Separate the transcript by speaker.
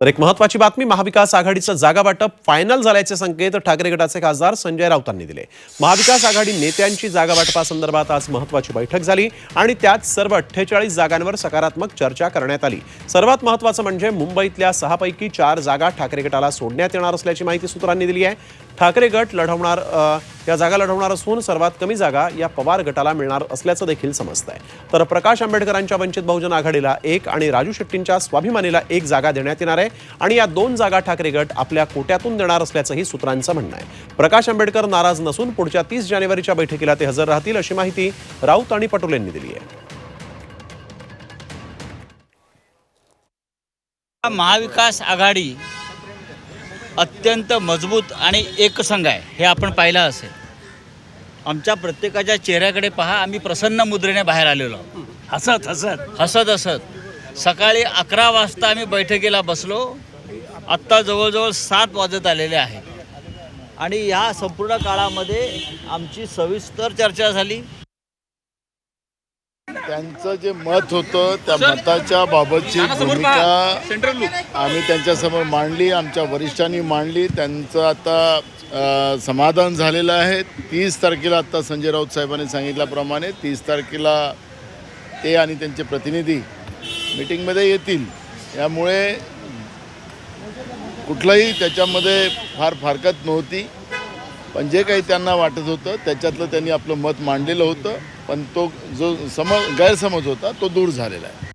Speaker 1: तर एक महत्वाची बातमी महाविकास आघाडीचं जागा वाटप फायनल झाल्याचे संकेत ठाकरे गटाचे खासदार संजय राऊतांनी दिले. महाविकास आघाडी नेत्यांची जागा वाटपासंदर्भात आज महत्वाची बैठक झाली आणि त्यात सर्व अठ्ठेचाळीस जागांवर सकारात्मक चर्चा करण्यात आली. सर्वात महत्वाचं म्हणजे मुंबईतल्या सहापैकी चार जागा ठाकरे गटाला सोडण्यात येणार असल्याची माहिती सूत्रांनी दिली आहे. ठाकरे गट लढवणार या जागा लढवणार असून सर्वात कमी जागा या पवार गटाला मिळणार असल्याचं देखील समजत आहे तर प्रकाश आंबेडकरांच्या वंचित बहुजन आघाडीला एक आणि राजू शेट्टींच्या स्वाभिमानीला एक जागा देण्यात येणार आहे आणि या दोन जागा ठाकरे गट आपल्या कोट्यातून देणार असल्याचंही सूत्रांचं म्हणणं आहे. प्रकाश आंबेडकर नाराज नसून पुढच्या तीस जानेवारीच्या बैठकीला ते हजर राहतील अशी माहिती राऊत आणि पटोले यांनी दिली आहे.
Speaker 2: महाविकास आघाडी अत्यंत मजबूत आणि एकसंघ आहे. हे आपण पाहिलं असेल. आमच्या प्रत्येकाच्या चेहऱ्याकडे पहा आम्ही प्रसन्न मुद्रेने बाहेर आलेलो आहोत.
Speaker 3: हसत हसत.
Speaker 2: हसत हसत. सकाळी अकरा वाजता आम्ही बैठकीला बसलो. आत्ता जवळजवळ सात वाजत आलेले आहेत आणि या संपूर्ण काळामध्ये आमची सविस्तर चर्चा झाली.
Speaker 4: त्यांचं जे मत होतं त्या मताच्या बाबतची भूमिका आम्ही त्यांच्यासमोर मांडली आमच्या वरिष्ठांनी मांडली. त्यांचं आता समाधान झालेलं आहे. तीस तारखेला आता संजय राऊत साहेबांनी सांगितल्याप्रमाणे तीस तारखेला ते आणि त्यांचे प्रतिनिधी मिटिंगमध्ये येतील. यामुळे कुठलंही त्याच्यामध्ये फार फारकत नव्हती. पण जे काही त्यांना वाटत होतं त्याच्यातलं त्यांनी आपलं मत मांडलेलं होतं पण तो जो सम गैरसमज होता तो दूर झालेला आहे.